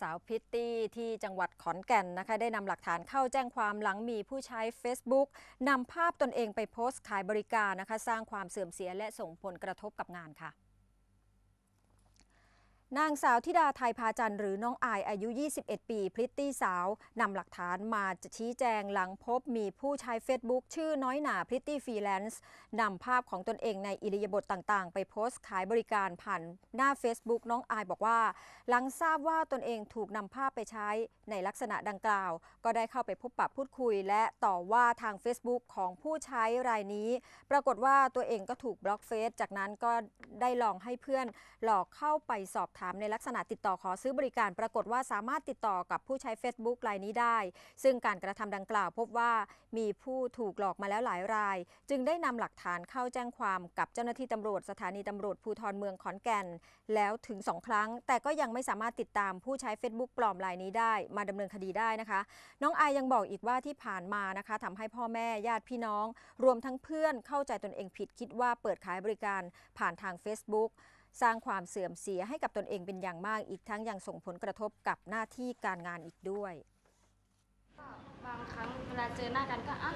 สาวพิตตี้ที่จังหวัดขอนแก่นนะคะได้นำหลักฐานเข้าแจ้งความหลังมีผู้ใช้ Facebook นำภาพตนเองไปโพสต์ขายบริการนะคะ สร้างความเสื่อมเสียและส่งผลกระทบกับงานค่ะ นางสาวธิดาไทยพาจันทร์หรือน้องอายอายุ 21 ปี พริตตี้สาวนำหลักฐานมาชี้แจงหลังพบมีผู้ใช้ Facebook ชื่อน้อยหนาพริตตี้ฟรีแลนซ์นำภาพของตนเองในอิริยาบถต่างๆ ไปโพสต์ขายบริการผ่านหน้า Facebook น้องอายบอกว่า หลังทราบว่าตนเองถูกนำภาพไปใช้ในลักษณะดังกล่าว ก็ได้เข้าไปพบปะพูดคุย และต่อว่าทาง Facebook ของผู้ใช้รายนี้ ปรากฏว่าตัวเองก็ถูกบล็อกเฟซจากนั้นก็ได้ลองให้เพื่อนหลอกเข้าไปสอบถามในลักษณะติดต่อขอซื้อบริการปรากฏว่าสามารถติดต่อกับผู้ใช้ Facebook รายนี้ได้ ซึ่งการกระทำดังกล่าวพบว่ามีผู้ถูกหลอกมาแล้วหลายราย จึงได้นำหลักฐานเข้าแจ้งความกับเจ้าหน้าที่ตำรวจสถานีตำรวจภูธรเมืองขอนแก่น แล้วถึง 2 ครั้ง แต่ก็ยังไม่สามารถติดตามผู้ใช้ Facebook ปลอมรายนี้ได้ มาดำเนินคดีได้นะคะ น้องอายยังบอกอีกว่าที่ผ่านมานะคะทำให้พ่อแม่ญาติพี่น้อง รวมทั้งเพื่อนเข้าใจตนเองผิดคิดว่าเปิดขายบริการผ่านทาง Facebook สร้างความเสื่อมเสียให้กับตนเองเป็นอย่างมาก อีกทั้งยังส่งผลกระทบกับหน้าที่การงานอีกด้วย บางครั้งเวลาเจอหน้ากันก็อะ